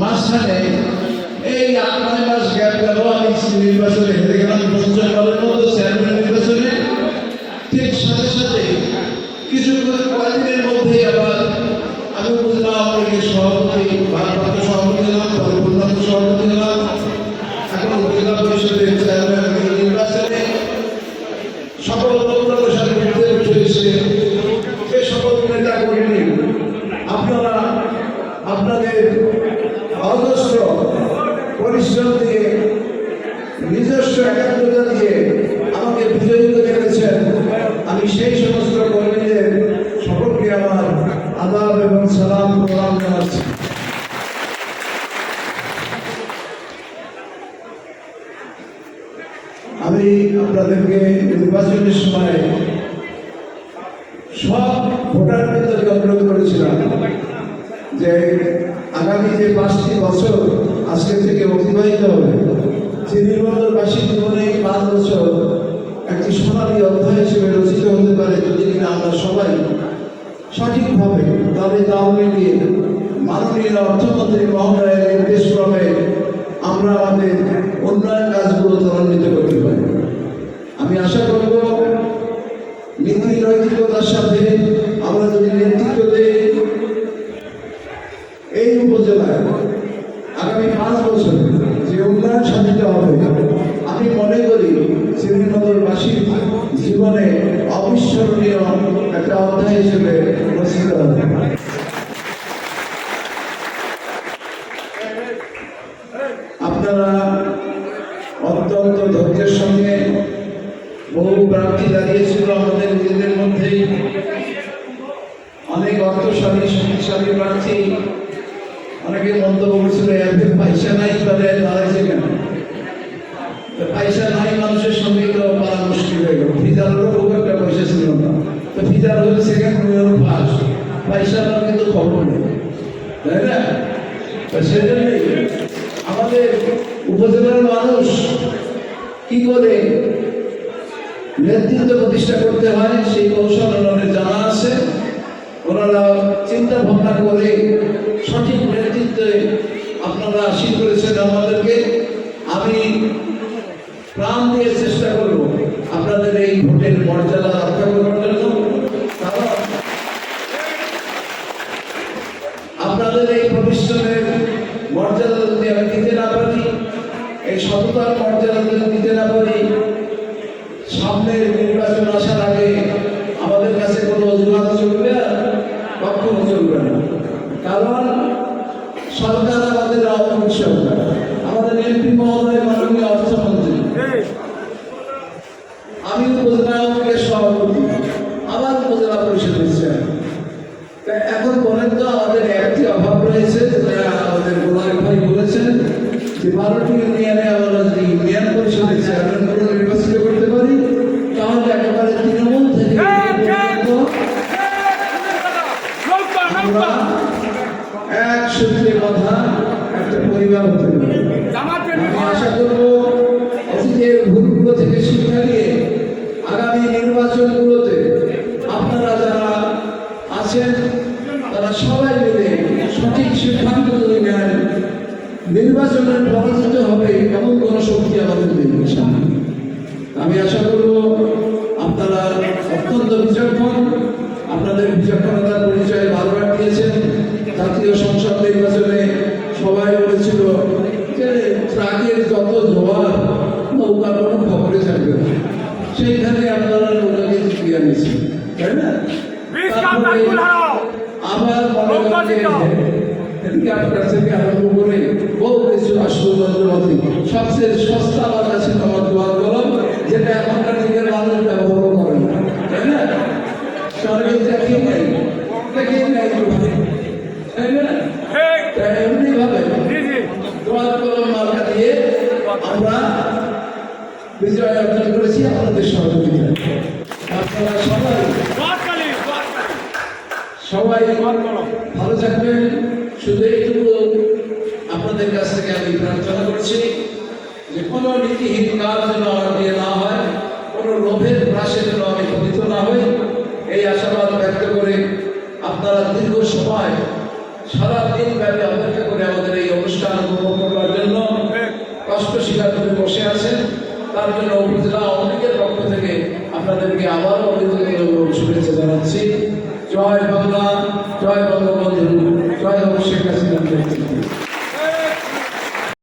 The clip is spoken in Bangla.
মাঝখানে এই আট নয় মাস গ্যাপ গেল আমি নির্বাচনে হেরে গেলাম। পঞ্চমবারের মতো চেয়ারম্যান নির্বাচনে। ঠিক সাথে সাথে কিছু কয়েকদিনের মধ্যেই আবার আমি বুঝলাম আমাকে সভাপতি ভারপ্রাপ্ত সভাপতি হলাম পরে পূর্ণাঙ্গ সভাপতি হলাম এখন উপজেলা পরিষদের চেয়ারম্যান নির্বাচনে সকল প্রত্যাশার বিরুদ্ধে উঠে এসে যে সকল নেতা কর্মী আপনারা আপনাদের অজস্র পরিশ্রম দিয়ে, নিজস্ব একাগ্রতা দিয়ে আমাকে বিজয়ী করে আমি সেই সমস্ত কর্মীদের সকলকে আমার আদাব এবং সালাম প্রদান জানাচ্ছি। আমি আপনাদেরকে নির্বাচনের সময় সব ভোটারদেরকে অনুরোধ করেছিলাম। যে আগামী যে পাঁচটি বছর আজকে থেকে অতিবাহিত হবে শ্রীনির্বাচনবাসীর জীবনে এই পাঁচ বছর একটি সোনালী অধ্যায় হিসেবে রচিত হতে পারে যদি কিনা আমরা সবাই সঠিকভাবে তাদের দাম মিলিয়ে মাননীয় অর্থমন্ত্রী মহোদয়ের নির্দেশ ক্রমে আমরা আমাদের উন্নয়ন কাজগুলো ত্বরান্বিত করতে পারি আমি আশা করব নীতি নৈতিকতার সাথে আমরা যদি নেতৃত্ব দিই এই উপজেলায় আগামী পাঁচ বছর যে উন্নয়ন সাধিত হবে, আমি মনে করি শ্রীনগরবাসীর জীবনে অবিস্মরণীয় একটা অধ্যায় হিসেবে রচিত হবে। আপনারা অত্যন্ত ধৈর্যের সঙ্গে বহু প্রার্থী দাঁড়িয়েছিল আমাদের নিজেদের অনেক অর্থশালী শক্তিশালী প্রার্থী অনেকে মন্তব্য করেছিল এত পয়সা নাই তাহলে দাঁড়াইছে কেন? পয়সা নাই, মানুষের সঙ্গে তো পারা মুশকিল হয়ে গেল। ফিজারেরও খুব একটা পয়সা ছিল না। তো ফিজার হচ্ছে সেকেন্ড মিলিয়ন পাস পয়সাটার কিন্তু খবর নেই। তাই না? সেজন্যই আমাদের উপজেলার মানুষ কি করে নেতৃত্ব প্রতিষ্ঠা করতে হয়, সেই কৌশল ওনাদের জানা আছে। ওনারা চিন্তা ভাবনা করে সঠিক নেতৃত্বে আপনারা আশীর করেছেন আমাদেরকে আমি প্রাণ দিয়ে চেষ্টা করব আপনাদের এই ভোটের মর্যাদা রক্ষা করার জন্য কারণ আপনাদের এই পরিশ্রমের মর্যাদা যদি আমি দিতে না পারি এই সততার মর্যাদা যদি দিতে না পারি সামনের নির্বাচন আসার আগে আমাদের কাছে কোনো অজুহাত চলবে না, কখনো চলবে না। কারণ সরকার আমাদের আওয়ামী সরকার আমাদের এমপি মহোদয় মাননীয় অর্থমন্ত্রী। আমি উপজেলা আওয়ামী সভাপতি, আবার উপজেলা পরিষদের তা এখন বলেন তো আমাদের একটি অভাব রয়েছে, যেটা আমাদের গোলাম ভাই বলেছেন যে যদি চেয়ারম্যান নির্বাচিত করতে পারি তাহলে একেবারে তৃণমূল থেকে এক সূত্রে কথা একটা পরিবার হতে পারি। আশা করব অতীতের ভুলগুলো থেকে শিক্ষা নিয়ে আগামী নির্বাচনগুলোতে আপনারা যারা আছেন তারা সবাই মিলে সঠিক সিদ্ধান্ত যদি নেন নির্বাচনের পরাজিত হবে জাতীয় সংসদ নির্বাচনে সবাই বলেছিল যে ট্রাকের যত জোয়ার নৌকা কোনো খবরে থাকবে না। সেইখানে আপনারা নৌকাকে জিতিয়ে আনিয়েছেন তাই না? তারপরে আবার মনে হেলিকপ্টার থেকে আরম্ভ করে বহু কিছু আশ্চর্যবাদী সবচেয়ে সস্তা দোয়ার কলম যেটা এখনকার দিনের মানুষ ব্যবহার করে না তাই না? সরকার অর্জন করেছি, আপনাদের সহযোগিতা আপনারা সবাই সবাই ভালো থাকবেন। শুধু এইটুকু আপনাদের কাছ থেকে আমি প্রার্থনা করছি যে কোনো নীতিহীন কাজ যেন আমার দিয়ে না হয়, কোনো লোভের প্রাসে যেন আমি পতিত না হই। এই আশাবাদ ব্যক্ত করে আপনারা দীর্ঘ সময় সারা দিন ব্যাপী অপেক্ষা করে আমাদের এই অনুষ্ঠান উপভোগ করার জন্য কষ্ট স্বীকার করে বসে আছেন। তার জন্য উপজেলা অনেকের পক্ষ থেকে আপনাদেরকে আবারও অভিনন্দন এবং শুভেচ্ছা জানাচ্ছি। জয় বাংলা, জয় বঙ্গবন্ধু, জয় শেখ হাসিনা